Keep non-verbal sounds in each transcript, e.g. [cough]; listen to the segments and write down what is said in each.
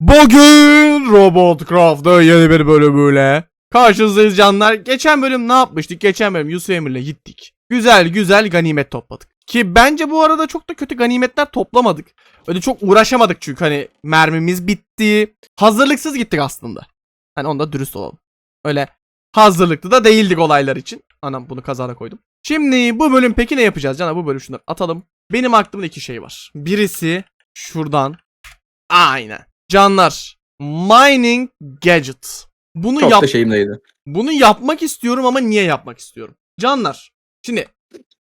Bugün Robotcraft'ta yeni bir bölümüyle karşınızdayız canlar. Geçen bölüm ne yapmıştık? Geçen bölüm Yusuf Emir'le gittik. Güzel güzel ganimet topladık. Ki bence bu arada çok da kötü ganimetler toplamadık. Öyle çok uğraşamadık çünkü hani mermimiz bitti. Hazırlıksız gittik aslında. Hani onda dürüst olalım. Öyle hazırlıklı da değildik olaylar için. Anam bunu kazara koydum. Şimdi bu bölüm peki ne yapacağız Caner? Bu bölüm şunları atalım. Benim aklımda iki şey var. Birisi şuradan. Aynen. Canlar. Mining Gadget. Bunu Çok yap da şeyimdeydi. bunu yapmak istiyorum ama niye yapmak istiyorum? Canlar. Şimdi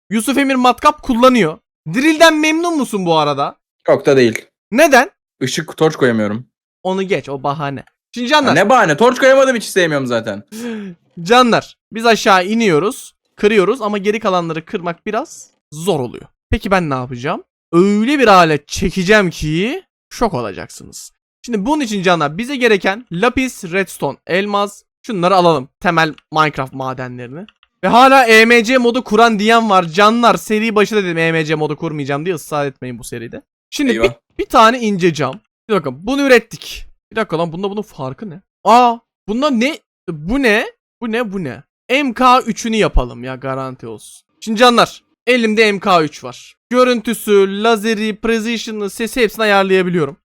Yusuf Emir matkap kullanıyor. Drill'den memnun musun bu arada? Çok da değil. Neden? Işık torç koyamıyorum. Onu geç o bahane. Şimdi canlar. ne bahane torç koyamadım hiç sevmiyorum zaten. [gasps] Canlar. Biz aşağı iniyoruz. Kırıyoruz ama geri kalanları kırmak biraz zor oluyor. Peki ben ne yapacağım? Öyle bir alet çekeceğim ki şok olacaksınız. Şimdi bunun için canlar bize gereken lapis, redstone, elmas şunları alalım. Temel Minecraft madenlerini. Ve hala EMC modu kuran diyen var. Canlar seri başı dedim EMC modu kurmayacağım diye ısrar etmeyin bu seride. Şimdi bir, bir tane ince cam. Bir dakika bunu ürettik. Bir dakika lan bunda bunun farkı ne? Aa bunda ne? Bu ne? Bu ne? Bu ne? MK3'ünü yapalım ya garanti olsun. Şimdi canlar elimde MK3 var. Görüntüsü, lazeri, precision'ı, sesi hepsini ayarlayabiliyorum.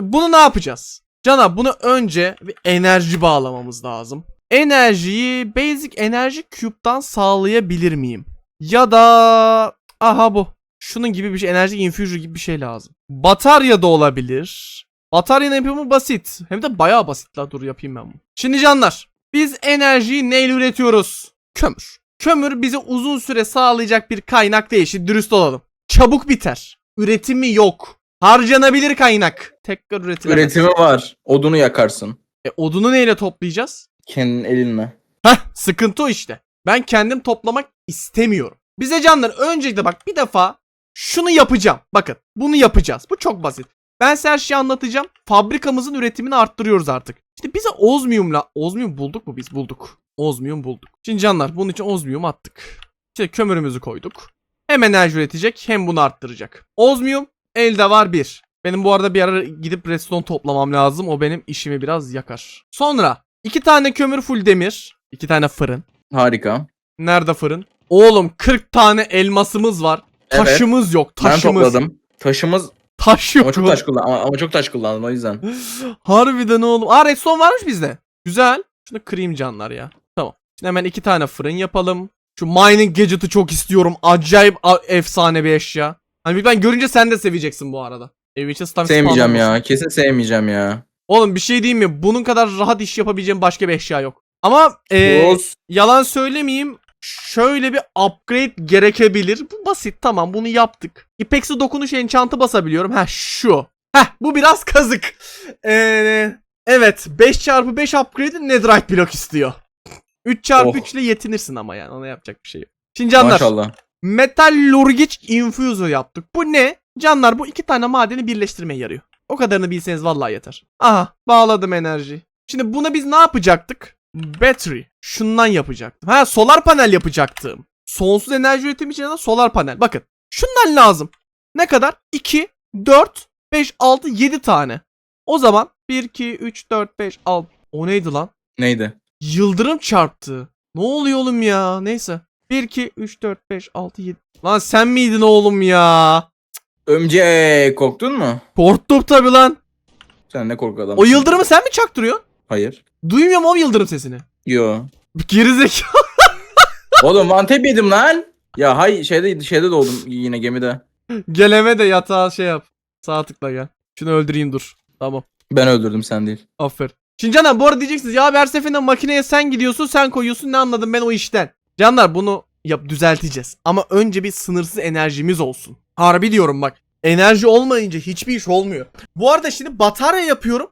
Bunu ne yapacağız? Cana bunu önce bir enerji bağlamamız lazım. Enerjiyi Basic Enerji Cube'dan sağlayabilir miyim? Ya da aha bu. Şunun gibi bir şey enerji infuser gibi bir şey lazım. Batarya da olabilir. Bataryanın yapımı basit. Hem de bayağı basit la dur yapayım ben bunu. Şimdi canlar biz enerjiyi neyle üretiyoruz? Kömür. Kömür bize uzun süre sağlayacak bir kaynak değil. Şimdi dürüst olalım. Çabuk biter. Üretimi yok. Harcanabilir kaynak. Tekrar üretilemez. Üretimi var. Odunu yakarsın. E, odunu neyle toplayacağız? Kendin elinle. Heh sıkıntı o işte. Ben kendim toplamak istemiyorum. Bize canlar öncelikle bak bir defa şunu yapacağım. Bakın bunu yapacağız. Bu çok basit. Ben size her şeyi anlatacağım. Fabrikamızın üretimini arttırıyoruz artık. İşte bize ozmiyumla... Ozmiyum bulduk mu biz? Bulduk. Ozmiyum bulduk. Şimdi canlar bunun için ozmiyum attık. İşte kömürümüzü koyduk. Hem enerji üretecek hem bunu arttıracak. Ozmiyum elde var bir. Benim bu arada bir ara gidip redstone toplamam lazım. O benim işimi biraz yakar. Sonra iki tane kömür full demir. iki tane fırın. Harika. Nerede fırın? Oğlum 40 tane elmasımız var. Evet. Taşımız yok. Ben Taşımız. topladım. Taşımız Taş ama yok. çok taş kullandım ama, ama çok taş kullandım o yüzden. [gasps] Harbiden oğlum. Aa redstone varmış bizde. Güzel. Şunu kırayım canlar ya. Tamam. Şimdi hemen iki tane fırın yapalım. Şu mining gadget'ı çok istiyorum. Acayip efsane bir eşya. Hani ben görünce sen de seveceksin bu arada. Ev için stam Sevmeyeceğim ya. Kesin sevmeyeceğim ya. Oğlum bir şey diyeyim mi? Bunun kadar rahat iş yapabileceğim başka bir eşya yok. Ama Oz. yalan söylemeyeyim. Şöyle bir upgrade gerekebilir. Bu basit tamam bunu yaptık. İpeksi dokunuş enchant'ı basabiliyorum. Ha şu. Heh bu biraz kazık. Ee, evet 5x5 upgrade netherite blok istiyor. 3x3 Oh. ile yetinirsin ama yani ona yapacak bir şey yok. Şimdi canlar Maşallah. Metallurgic infuser yaptık. Bu ne? Canlar bu iki tane madeni birleştirmeye yarıyor. O kadarını bilseniz vallahi yeter. Aha bağladım enerji. Şimdi buna biz ne yapacaktık? Battery. Şundan yapacaktım. Ha solar panel yapacaktım. Sonsuz enerji üretimi için de solar panel. Bakın şundan lazım. Ne kadar? 2, 4, 5, 6, 7 tane. O zaman 1, 2, 3, 4, 5, 6. O neydi lan? Neydi? Yıldırım çarptı. Ne oluyor oğlum ya? Neyse. 1, 2, 3, 4, 5, 6, 7. Lan sen miydin oğlum ya? Ömce korktun mu? Korktum tabi lan. Sen ne korku adamsın. O yıldırımı sen mi çaktırıyorsun? Hayır. Duymuyorum o yıldırım sesini. Yo. Gerizekalı. [laughs] Oğlum yedim lan. Ya hay şeyde şeyde doğdum yine gemide. Geleme de yatağa şey yap. Sağ tıkla gel. Şunu öldüreyim dur. Tamam. Ben öldürdüm sen değil. Aferin. Şimdi Canan bu arada diyeceksiniz ya abi her seferinde makineye sen gidiyorsun sen koyuyorsun ne anladım ben o işten. Canlar bunu yap düzelteceğiz. Ama önce bir sınırsız enerjimiz olsun. Harbi diyorum bak. Enerji olmayınca hiçbir iş olmuyor. Bu arada şimdi batarya yapıyorum.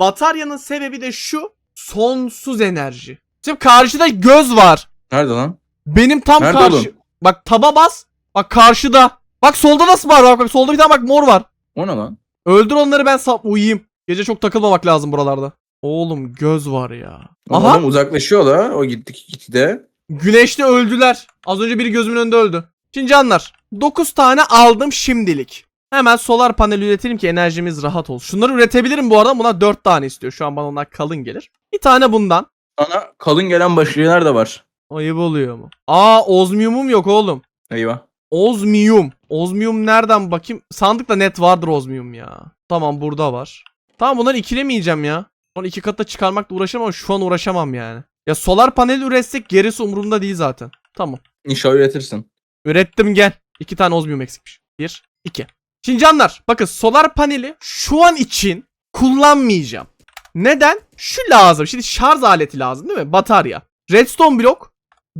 Bataryanın sebebi de şu. Sonsuz enerji. Şimdi karşıda göz var. Nerede lan? Benim tam Nerede karşı. oğlum? Bak taba bas. Bak karşıda. Bak solda nasıl var bak, bak solda bir tane bak mor var. O ne lan? Öldür onları ben sap uyuyayım. Gece çok takılmamak lazım buralarda. Oğlum göz var ya. Aha. Adam uzaklaşıyor da o gitti gitti de. Güneşte öldüler. Az önce biri gözümün önünde öldü. Şimdi canlar 9 tane aldım şimdilik. Hemen solar panel üretelim ki enerjimiz rahat olsun. Şunları üretebilirim bu arada. Buna 4 tane istiyor. Şu an bana onlar kalın gelir. Bir tane bundan. Sana kalın gelen şeyler de var. Ayıp oluyor mu? Aa ozmiyumum yok oğlum. Eyvah. Ozmiyum. Ozmiyum nereden bakayım? Sandıkta net vardır ozmiyum ya. Tamam burada var. Tamam bunları ikilemeyeceğim ya. Onu iki katta çıkarmakla uğraşamam ama şu an uğraşamam yani. Ya solar panel üretsek gerisi umurumda değil zaten. Tamam. İnşallah üretirsin. Ürettim gel. İki tane ozmiyum eksikmiş. Bir, iki. Şimdi canlar bakın solar paneli şu an için kullanmayacağım. Neden? Şu lazım. Şimdi şarj aleti lazım değil mi? Batarya. Redstone blok.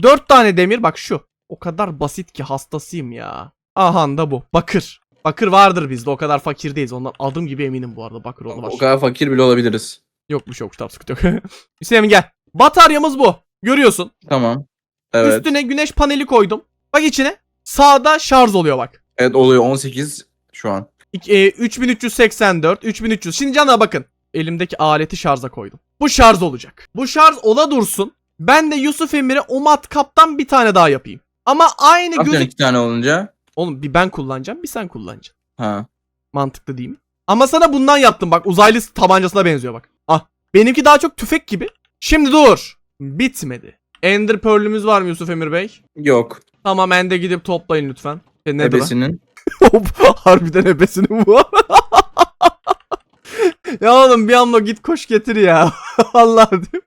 Dört tane demir. Bak şu. O kadar basit ki hastasıyım ya. Aha da bu. Bakır. Bakır vardır bizde. O kadar fakir değiliz. Ondan adım gibi eminim bu arada. Bakır onu var. O kadar fakir bile olabiliriz. Yokmuş yokmuş. Tamam sıkıntı yok. [laughs] Hüseyin gel. Bataryamız bu. Görüyorsun. Tamam. Evet. Üstüne güneş paneli koydum. Bak içine. Sağda şarj oluyor bak. Evet oluyor 18 şu an. E, 3384, 3300. Şimdi cana bakın. Elimdeki aleti şarja koydum. Bu şarj olacak. Bu şarj ola dursun. Ben de Yusuf Emir'e o matkaptan bir tane daha yapayım. Ama aynı Zaten gözü... iki tane olunca. Oğlum bir ben kullanacağım bir sen kullanacaksın. Ha. Mantıklı değil mi? Ama sana bundan yaptım bak uzaylı tabancasına benziyor bak. Ah benimki daha çok tüfek gibi. Şimdi dur. Bitmedi. Ender Pearl'ümüz var mı Yusuf Emir Bey? Yok. Tamam ende gidip toplayın lütfen. E, nedir? Ebesinin. [laughs] Hop, Harbiden ebesini bu. [laughs] ya oğlum bir anda git koş getir ya. [laughs] Allah diyor.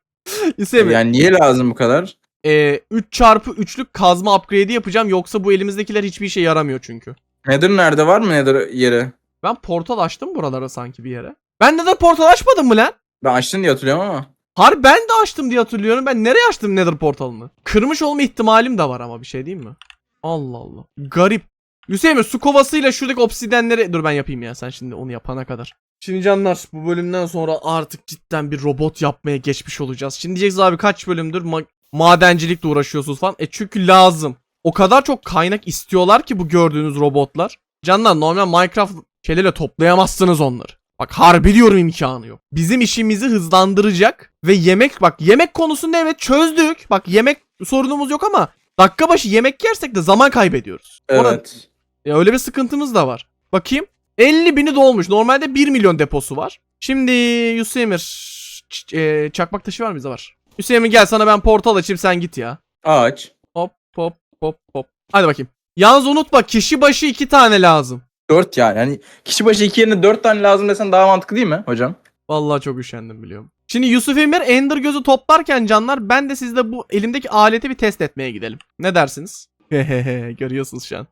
Yani niye lazım bu kadar? e, 3 çarpı 3'lük kazma upgrade'i yapacağım yoksa bu elimizdekiler hiçbir işe yaramıyor çünkü. Nether nerede var mı Nether yeri? Ben portal açtım buralara sanki bir yere. Ben de portal açmadım mı lan? Ben açtın diye hatırlıyorum ama. Harbi ben de açtım diye hatırlıyorum. Ben nereye açtım Nether portalını? Kırmış olma ihtimalim de var ama bir şey değil mi? Allah Allah. Garip. Hüseyin su kovasıyla şuradaki obsidenleri... Dur ben yapayım ya sen şimdi onu yapana kadar. Şimdi canlar bu bölümden sonra artık cidden bir robot yapmaya geçmiş olacağız. Şimdi diyeceksiniz abi kaç bölümdür ma- madencilikle uğraşıyorsunuz falan. E çünkü lazım. O kadar çok kaynak istiyorlar ki bu gördüğünüz robotlar. Canlar normal Minecraft şeylerle toplayamazsınız onları. Bak harbi diyorum imkanı yok. Bizim işimizi hızlandıracak ve yemek bak yemek konusunda evet çözdük. Bak yemek sorunumuz yok ama dakika başı yemek yersek de zaman kaybediyoruz. Evet. ya öyle bir sıkıntımız da var. Bakayım. 50 bini dolmuş. Normalde 1 milyon deposu var. Şimdi ç- e, çakmak taşı var mı bize var? Hüseyin gel sana ben portal açayım sen git ya. Ağaç. Hop hop hop hop. Hadi bakayım. Yalnız unutma kişi başı 2 tane lazım. 4 yani. Yani kişi başı 2 yerine 4 tane lazım desen daha mantıklı değil mi hocam? Vallahi çok üşendim biliyorum. Şimdi Yusuf Emir Ender gözü toplarken canlar ben de sizde bu elimdeki aleti bir test etmeye gidelim. Ne dersiniz? [laughs] Görüyorsunuz şu an.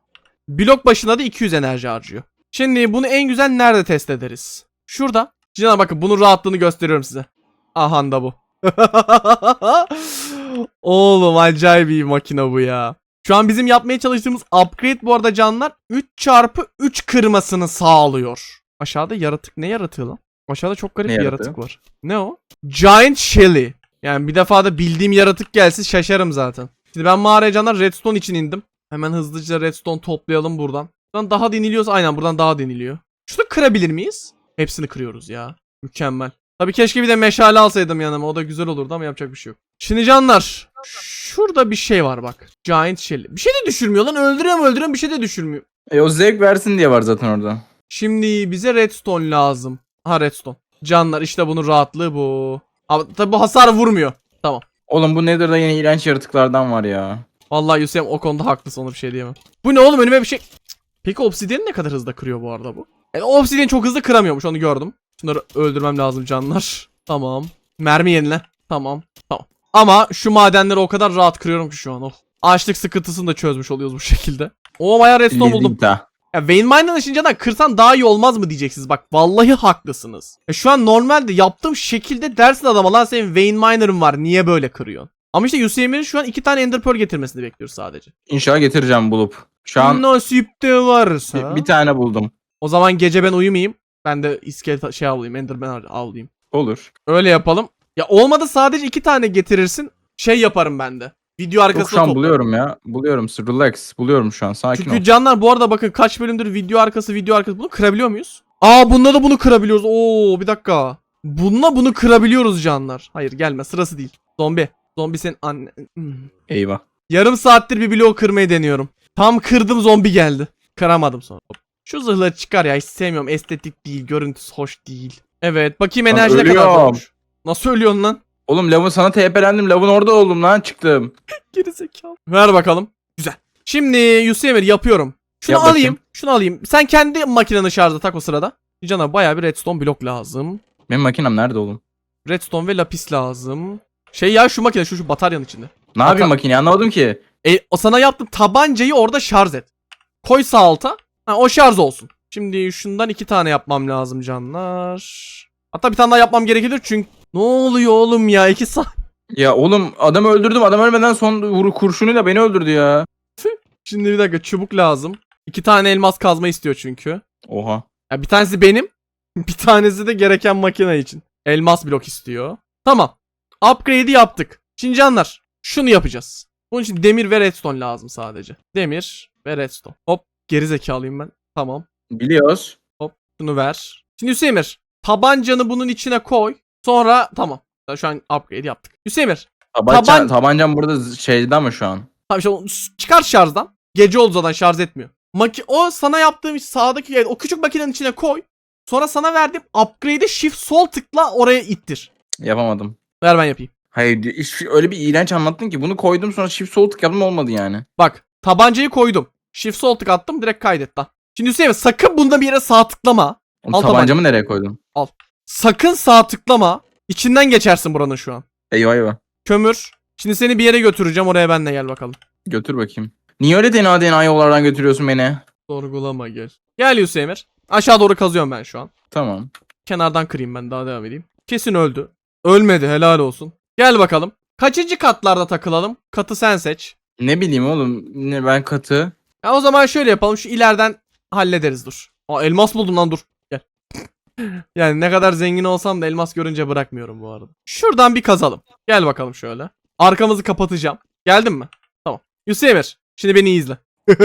Blok başına da 200 enerji harcıyor. Şimdi bunu en güzel nerede test ederiz? Şurada. Canlar bakın bunun rahatlığını gösteriyorum size. Aha da bu. [laughs] Oğlum acayip bir makine bu ya. Şu an bizim yapmaya çalıştığımız upgrade bu arada canlar 3 çarpı 3 kırmasını sağlıyor. Aşağıda yaratık ne yaratığı lan? Aşağıda çok garip Ne bir yaratığı? yaratık var. Ne o? Giant Shelly. Yani bir defa da bildiğim yaratık gelsin şaşarım zaten. Şimdi ben mağaraya canlar redstone için indim. Hemen hızlıca redstone toplayalım buradan. Buradan daha deniliyorsa aynen buradan daha deniliyor. Şunu kırabilir miyiz? Hepsini kırıyoruz ya. Mükemmel. Tabii keşke bir de meşale alsaydım yanıma. O da güzel olurdu ama yapacak bir şey yok. Şimdi canlar. Şurada bir şey var bak. Giant Shelly. Bir şey de düşürmüyor lan. Öldürüyorum öldürüyorum bir şey de düşürmüyor. E o zevk versin diye var zaten orada. Şimdi bize redstone lazım. Ha redstone. Canlar işte bunun rahatlığı bu. Ama tabi bu hasar vurmuyor. Tamam. Oğlum bu Nether'da yine iğrenç yaratıklardan var ya. Vallahi Yusuf o konuda haklısın ona bir şey diyemem. Bu ne oğlum önüme bir şey. Peki obsidian ne kadar hızlı kırıyor bu arada bu? E, obsidian çok hızlı kıramıyormuş onu gördüm. Şunları öldürmem lazım canlar. Tamam. Mermi yenile. Tamam. Tamam. Ama şu madenleri o kadar rahat kırıyorum ki şu an. Oh. Açlık sıkıntısını da çözmüş oluyoruz bu [laughs] şekilde. O bayağı redstone buldum. Ya Vein Miner'ın şimdiden kırsan daha iyi olmaz mı diyeceksiniz. Bak vallahi haklısınız. Ya şu an normalde yaptığım şekilde dersin adama lan senin Vein Miner'ın var niye böyle kırıyorsun? Ama işte Yusemir'in şu an iki tane Ender Pearl getirmesini bekliyoruz sadece. İnşallah getireceğim bulup. Şu an Nasip de varsa. bir, bir tane buldum. O zaman gece ben uyumayayım. Ben de iskelet şey avlayayım. Enderman avlayayım. Olur. Öyle yapalım. Ya olmadı sadece iki tane getirirsin. Şey yaparım ben de. Video Yok arkasına şu an toplarım. buluyorum ya. Buluyorum. Relax. Buluyorum şu an. Sakin Çünkü ol. canlar bu arada bakın kaç bölümdür video arkası video arkası bunu kırabiliyor muyuz? Aa bunda da bunu kırabiliyoruz. Oo bir dakika. Bununla bunu kırabiliyoruz canlar. Hayır gelme sırası değil. Zombi. Zombi senin anne. Hmm. Eyvah. Yarım saattir bir bloğu kırmayı deniyorum. Tam kırdım zombi geldi. Kıramadım sonra. Şu zırhları çıkar ya hiç sevmiyorum. Estetik değil, görüntüsü hoş değil. Evet bakayım Lan enerji ne kadar ölüyorum. olmuş. Nasıl ölüyorsun lan? Oğlum lavın sana TP'lendim. Lavın orada oldum lan çıktım. [laughs] Geri zekalı. Ver bakalım. Güzel. Şimdi Yusuf Emir yapıyorum. Şunu Yap alayım. bakayım. Şunu alayım. Sen kendi makineni şarjda tak o sırada. Cana bayağı bir redstone blok lazım. Benim makinem nerede oğlum? Redstone ve lapis lazım. Şey ya şu makine şu şu bataryanın içinde. Ne yapayım Bakalım. makineyi anlamadım ki. E, o sana yaptığım tabancayı orada şarj et. Koy sağ alta. Ha, o şarj olsun. Şimdi şundan iki tane yapmam lazım canlar. Hatta bir tane daha yapmam gerekiyor çünkü ne oluyor oğlum ya iki saat. Ya oğlum adamı öldürdüm. Adam ölmeden son vuru kurşunuyla beni öldürdü ya. [laughs] Şimdi bir dakika çubuk lazım. İki tane elmas kazma istiyor çünkü. Oha. Ya bir tanesi benim. [laughs] Bir tanesi de gereken makine için. Elmas blok istiyor. Tamam. Upgrade'i yaptık. Şimdi canlar şunu yapacağız. Bunun için demir ve redstone lazım sadece. Demir ve redstone. Hop geri zekalıyım ben. Tamam. Biliyoruz. Şunu ver. Şimdi Hüseyinir tabancanı bunun içine koy. Sonra tamam. Şu an upgrade yaptık. Hüseyinir Tabanca, Taban- Tabancam burada şeyde ama şu an. Tamam işte çıkar şarjdan. Gece oldu zaten şarj etmiyor. Maki o sana yaptığım sağdaki yani o küçük makinenin içine koy. Sonra sana verdiğim upgrade'i shift sol tıkla oraya ittir. Yapamadım. Ver ben yapayım. Hayır öyle bir iğrenç anlattın ki bunu koydum sonra shift sol tık yaptım olmadı yani. Bak tabancayı koydum. Shift sol tık attım direkt kaydet lan. Şimdi Hüseyin sakın bunda bir yere sağ tıklama. Oğlum, Al tabancamı nereye koydun? Sakın sağ tıklama. İçinden geçersin buranın şu an. Eyvah eyvah. Kömür. Şimdi seni bir yere götüreceğim oraya benle gel bakalım. Götür bakayım. Niye öyle DNA DNA yollardan götürüyorsun beni? Sorgulama gel. Gel Hüseyin Aşağı doğru kazıyorum ben şu an. Tamam. Kenardan kırayım ben daha devam edeyim. Kesin öldü. Ölmedi helal olsun. Gel bakalım. Kaçıncı katlarda takılalım? Katı sen seç. Ne bileyim oğlum. Ne ben katı. Ya o zaman şöyle yapalım. Şu ileriden hallederiz dur. Aa elmas buldum lan dur. Gel. [laughs] yani ne kadar zengin olsam da elmas görünce bırakmıyorum bu arada. Şuradan bir kazalım. Gel bakalım şöyle. Arkamızı kapatacağım. Geldin mi? Tamam. Yusuf Emir. Şimdi beni izle. [laughs]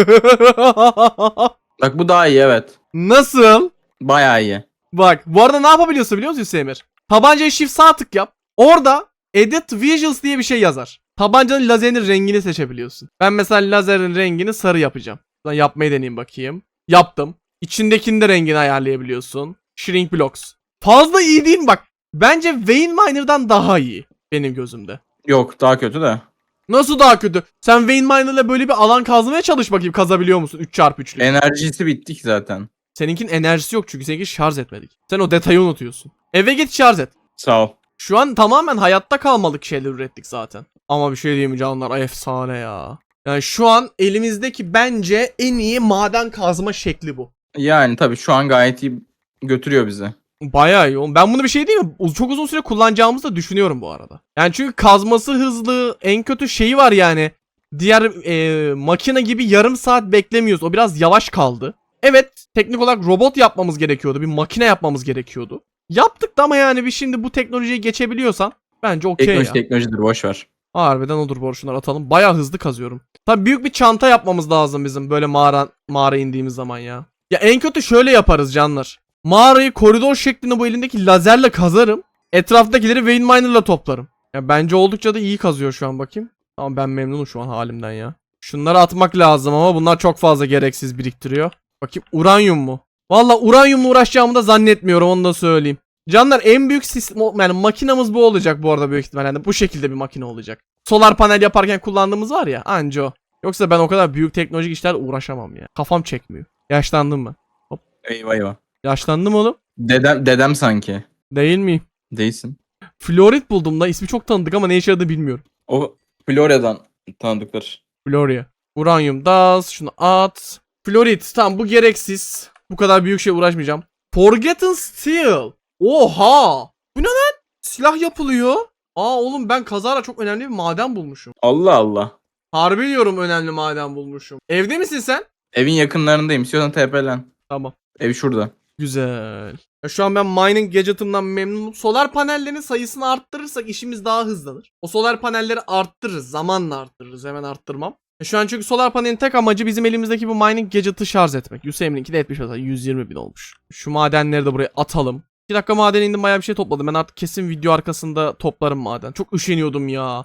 Bak bu daha iyi evet. Nasıl? Bayağı iyi. Bak bu arada ne yapabiliyorsun biliyor musun Hüseyin Emir? Tabancayı shift sağ tık yap. Orada edit visuals diye bir şey yazar. Tabancanın lazerinin rengini seçebiliyorsun. Ben mesela lazerin rengini sarı yapacağım. Lan yapmayı deneyeyim bakayım. Yaptım. İçindekinin de rengini ayarlayabiliyorsun. Shrink blocks. Fazla iyi değil mi bak? Bence Vein Miner'dan daha iyi. Benim gözümde. Yok daha kötü de. Nasıl daha kötü? Sen Vein Miner'la böyle bir alan kazmaya çalış bakayım kazabiliyor musun 3x3'lük. Enerjisi bittik zaten. Seninkin enerjisi yok çünkü seninki şarj etmedik. Sen o detayı unutuyorsun. Eve git şarj et. Sağ ol. Şu an tamamen hayatta kalmalık şeyler ürettik zaten. Ama bir şey diyeyim mi canlar efsane ya. Yani şu an elimizdeki bence en iyi maden kazma şekli bu. Yani tabii şu an gayet iyi götürüyor bizi. Bayağı iyi oğlum. Ben bunu bir şey değil mi? Çok uzun süre kullanacağımızı da düşünüyorum bu arada. Yani çünkü kazması hızlı. En kötü şeyi var yani. Diğer e, makine gibi yarım saat beklemiyoruz. O biraz yavaş kaldı. Evet teknik olarak robot yapmamız gerekiyordu. Bir makine yapmamız gerekiyordu. Yaptık da ama yani bir şimdi bu teknolojiye geçebiliyorsan bence okey Teknoloji ya. teknolojidir boş ver. Harbiden odur boru şunları atalım. Bayağı hızlı kazıyorum. Tabii büyük bir çanta yapmamız lazım bizim böyle mağara mağara indiğimiz zaman ya. Ya en kötü şöyle yaparız canlar. Mağarayı koridor şeklinde bu elindeki lazerle kazarım. Etraftakileri vein miner'la toplarım. Ya bence oldukça da iyi kazıyor şu an bakayım. Tamam ben memnunum şu an halimden ya. Şunları atmak lazım ama bunlar çok fazla gereksiz biriktiriyor. Bakayım uranyum mu? Valla uranyumla uğraşacağımı da zannetmiyorum onu da söyleyeyim. Canlar en büyük sistem yani makinamız bu olacak bu arada büyük ihtimalle. Yani bu şekilde bir makine olacak. Solar panel yaparken kullandığımız var ya anca o. Yoksa ben o kadar büyük teknolojik işlerle uğraşamam ya. Kafam çekmiyor. Yaşlandım mı? Eyvah eyvah. Yaşlandım oğlum. Dedem, dedem sanki. Değil miyim? Değilsin. Florit buldum da ismi çok tanıdık ama ne işe yaradığını bilmiyorum. O Florya'dan tanıdıklar. Floria. Uranyum daz. Şunu at. Florit. Tamam bu gereksiz. Bu kadar büyük şey uğraşmayacağım. Forgotten Steel. Oha. Bu ne lan? Silah yapılıyor. Aa oğlum ben kazara çok önemli bir maden bulmuşum. Allah Allah. Harbi diyorum önemli maden bulmuşum. Evde misin sen? Evin yakınlarındayım. İstiyorsan TP'len. Tamam. Ev şurada. Güzel. Ya şu an ben mining gadget'ımdan memnunum. Solar panellerin sayısını arttırırsak işimiz daha hızlanır. O solar panelleri arttırırız. Zamanla arttırırız. Hemen arttırmam. E şu an çünkü solar panelin tek amacı bizim elimizdeki bu mining gadget'ı şarj etmek. Hüseyin'inki de etmiş mesela 120 bin olmuş. Şu madenleri de buraya atalım. 2 dakika maden indim bayağı bir şey topladım. Ben artık kesin video arkasında toplarım maden. Çok üşeniyordum ya.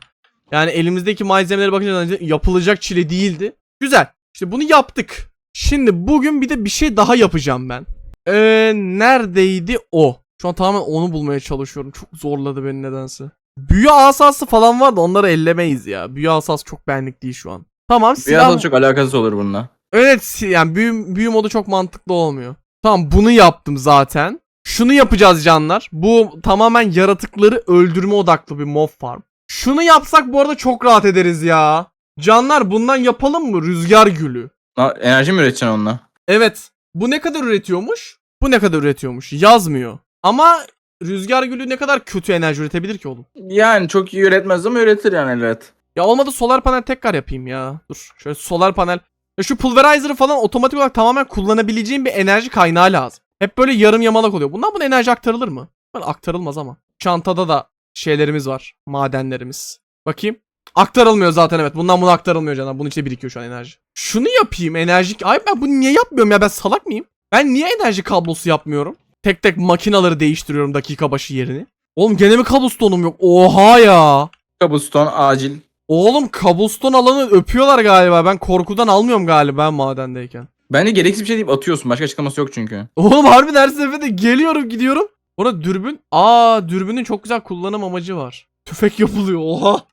Yani elimizdeki malzemelere bakınca yapılacak çile değildi. Güzel. İşte bunu yaptık. Şimdi bugün bir de bir şey daha yapacağım ben. Ee, neredeydi o? Şu an tamamen onu bulmaya çalışıyorum. Çok zorladı beni nedense. Büyü asası falan var da onları ellemeyiz ya. Büyü asası çok benlik değil şu an. Tamam silah... Biraz da çok alakası olur bununla. Evet yani büyü, büyü modu çok mantıklı olmuyor. Tamam bunu yaptım zaten. Şunu yapacağız canlar. Bu tamamen yaratıkları öldürme odaklı bir mob farm. Şunu yapsak bu arada çok rahat ederiz ya. Canlar bundan yapalım mı? Rüzgar gülü. Ha, enerji mi üreteceksin onunla? Evet. Bu ne kadar üretiyormuş? Bu ne kadar üretiyormuş? Yazmıyor. Ama rüzgar gülü ne kadar kötü enerji üretebilir ki oğlum? Yani çok iyi üretmez ama üretir yani evet. Ya olmadı solar panel tekrar yapayım ya. Dur şöyle solar panel. Ya şu pulverizer'ı falan otomatik olarak tamamen kullanabileceğim bir enerji kaynağı lazım. Hep böyle yarım yamalak oluyor. Bundan buna enerji aktarılır mı? Böyle aktarılmaz ama. Çantada da şeylerimiz var. Madenlerimiz. Bakayım. Aktarılmıyor zaten evet. Bundan buna aktarılmıyor canım. Bunun içinde birikiyor şu an enerji. Şunu yapayım enerji. Ay ben bunu niye yapmıyorum ya? Ben salak mıyım? Ben niye enerji kablosu yapmıyorum? Tek tek makinaları değiştiriyorum dakika başı yerini. Oğlum gene mi kablostone'um yok? Oha ya. Cobblestone acil. Oğlum cobblestone alanı öpüyorlar galiba. Ben korkudan almıyorum galiba madendeyken. Bence gereksiz bir şey deyip atıyorsun. Başka açıklaması yok çünkü. Oğlum harbi her seferinde geliyorum gidiyorum. Orada dürbün. Aa dürbünün çok güzel kullanım amacı var. Tüfek yapılıyor oha.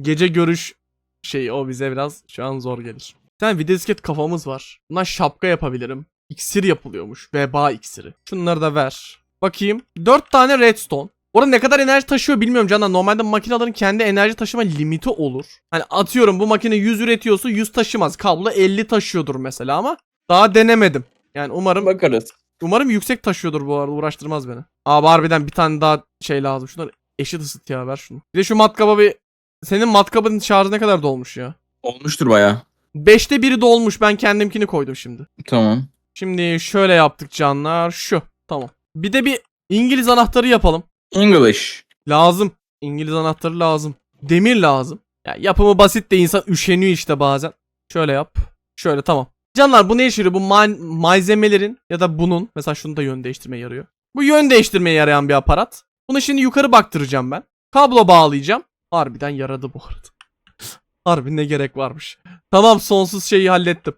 Gece görüş şey o bize biraz şu an zor gelir. Bir tane videsket kafamız var. Bundan şapka yapabilirim. İksir yapılıyormuş. Veba iksiri. Şunları da ver. Bakayım. 4 tane redstone. Orada ne kadar enerji taşıyor bilmiyorum canlar. Normalde makinelerin kendi enerji taşıma limiti olur. Hani atıyorum bu makine 100 üretiyorsa 100 taşımaz. Kablo 50 taşıyordur mesela ama daha denemedim. Yani umarım Bakarız. Umarım yüksek taşıyordur bu arada uğraştırmaz beni. Abi harbiden bir tane daha şey lazım. Şunları eşit ısıt ya ver şunu. Bir de şu matkaba bir... Senin matkabın şarjı ne kadar dolmuş ya? Olmuştur baya. Beşte biri dolmuş ben kendimkini koydum şimdi. Tamam. Şimdi şöyle yaptık canlar. Şu. Tamam. Bir de bir İngiliz anahtarı yapalım. English. Lazım. İngiliz anahtarı lazım. Demir lazım. Ya yapımı basit de insan üşeniyor işte bazen. Şöyle yap. Şöyle tamam. Canlar bu ne işe yarıyor? Bu ma- malzemelerin ya da bunun mesela şunu da yön değiştirmeye yarıyor. Bu yön değiştirmeye yarayan bir aparat. Bunu şimdi yukarı baktıracağım ben. Kablo bağlayacağım. Harbiden yaradı bu arada. [laughs] Harbi ne gerek varmış. Tamam sonsuz şeyi hallettim.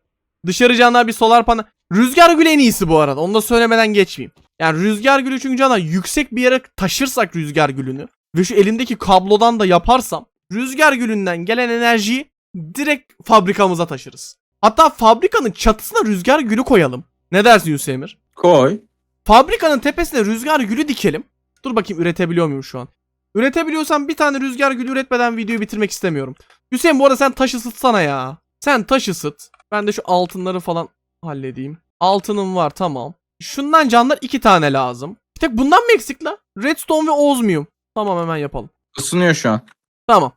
Dışarı canlar bir solar panel. Rüzgar gülü en iyisi bu arada. Onu da söylemeden geçmeyeyim. Yani rüzgar gülü çünkü canlar yüksek bir yere taşırsak rüzgar gülünü ve şu elimdeki kablodan da yaparsam rüzgar gülünden gelen enerjiyi direkt fabrikamıza taşırız. Hatta fabrikanın çatısına rüzgar gülü koyalım. Ne dersin Hüseyin'ir? Koy. Fabrikanın tepesine rüzgar gülü dikelim. Dur bakayım üretebiliyor muyum şu an? Üretebiliyorsam bir tane rüzgar gülü üretmeden videoyu bitirmek istemiyorum. Hüseyin bu arada sen taş ısıtsana ya. Sen taş ısıt. Ben de şu altınları falan halledeyim. Altınım var tamam. Şundan canlar iki tane lazım. Bir tek bundan mı eksik la? Redstone ve ozmium. Tamam hemen yapalım. Isınıyor şu an. Tamam.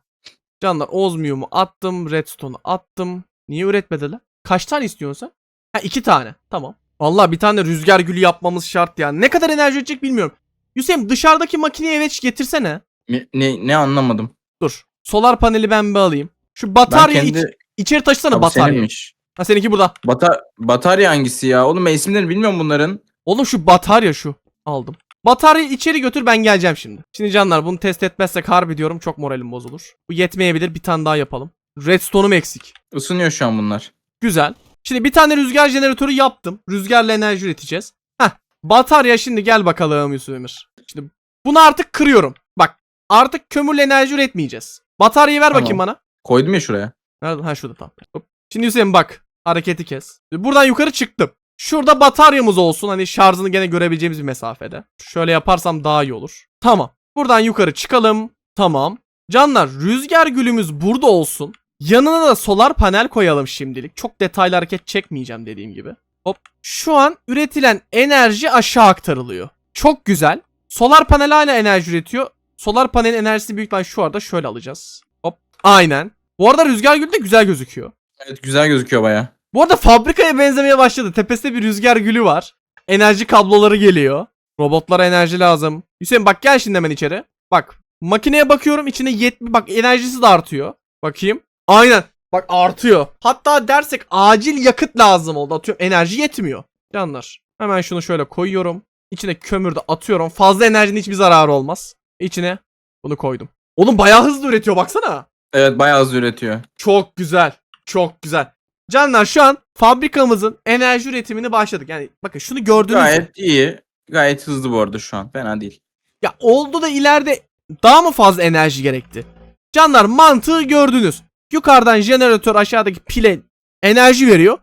Canlar ozmium'u attım. Redstone'u attım. Niye üretmedi la? Kaç tane istiyorsun sen? Ha iki tane. Tamam. Vallahi bir tane rüzgar gülü yapmamız şart ya. Ne kadar enerji edecek bilmiyorum. Hüseyin dışarıdaki makineyi eve getirsene. Ne, ne, ne anlamadım. Dur. Solar paneli ben bir alayım. Şu batarya kendi... iç- içeri taşısana Abi batarya. seninmiş. Ha seninki burada. Bata... Batarya hangisi ya? Oğlum ben isimlerini bilmiyorum bunların. Oğlum şu batarya şu. Aldım. Bataryayı içeri götür ben geleceğim şimdi. Şimdi canlar bunu test etmezsek harbi diyorum çok moralim bozulur. Bu yetmeyebilir bir tane daha yapalım. Redstone'um eksik. Isınıyor şu an bunlar. Güzel. Şimdi bir tane rüzgar jeneratörü yaptım. Rüzgarla enerji üreteceğiz. Heh. Batarya şimdi gel bakalım Yusuf Emir. Şimdi bunu artık kırıyorum. Bak artık kömürle enerji üretmeyeceğiz. Bataryayı ver Tamam. bakayım bana. Koydum ya şuraya. Nerede? Ha şurada tamam. Hop. Şimdi Hüseyin bak. Hareketi kes. Buradan yukarı çıktım. Şurada bataryamız olsun. Hani şarjını gene görebileceğimiz bir mesafede. Şöyle yaparsam daha iyi olur. Tamam. Buradan yukarı çıkalım. Tamam. Canlar rüzgar gülümüz burada olsun. Yanına da solar panel koyalım şimdilik. Çok detaylı hareket çekmeyeceğim dediğim gibi. Hop. Şu an üretilen enerji aşağı aktarılıyor. Çok güzel. Solar panel hala enerji üretiyor. Solar panelin enerjisini büyük ihtimalle şu arada şöyle alacağız. Hop. Aynen. Bu arada rüzgar gülü de güzel gözüküyor. Evet güzel gözüküyor baya. Bu arada fabrikaya benzemeye başladı. Tepesinde bir rüzgar gülü var. Enerji kabloları geliyor. Robotlara enerji lazım. Hüseyin bak gel şimdi hemen içeri. Bak makineye bakıyorum içine 70 bak enerjisi de artıyor. Bakayım. Aynen. Bak artıyor. Hatta dersek acil yakıt lazım oldu. Atıyorum enerji yetmiyor. Canlar. Hemen şunu şöyle koyuyorum. İçine kömür de atıyorum. Fazla enerjinin hiçbir zararı olmaz. İçine bunu koydum. Oğlum bayağı hızlı üretiyor baksana. Evet bayağı hızlı üretiyor. Çok güzel. Çok güzel. Canlar şu an fabrikamızın enerji üretimini başladık. Yani bakın şunu gördünüz. Gayet iyi. Gayet hızlı bu arada şu an. Fena değil. Ya oldu da ileride daha mı fazla enerji gerekti? Canlar mantığı gördünüz. Yukarıdan jeneratör aşağıdaki pile enerji veriyor.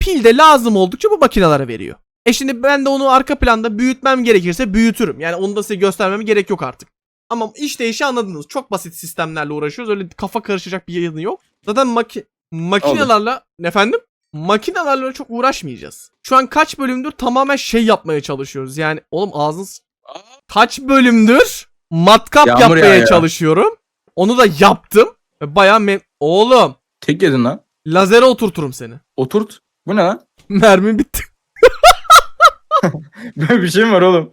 Pil de lazım oldukça bu makinelere veriyor. E şimdi ben de onu arka planda büyütmem gerekirse büyütürüm. Yani onu da size göstermeme gerek yok artık. Ama işleyişi anladınız. Çok basit sistemlerle uğraşıyoruz. Öyle kafa karışacak bir yanı yok. Zaten maki makinelerle efendim makinelerle çok uğraşmayacağız. Şu an kaç bölümdür tamamen şey yapmaya çalışıyoruz. Yani oğlum ağzınız kaç bölümdür matkap Yağmur yapmaya yağıyor. çalışıyorum. Onu da yaptım. Ve Bayağı mem- Oğlum Tek yedin lan. lazere oturturum seni. Oturt. Bu ne lan? [laughs] Mermi bitti. [laughs] Böyle bir şey mi var oğlum?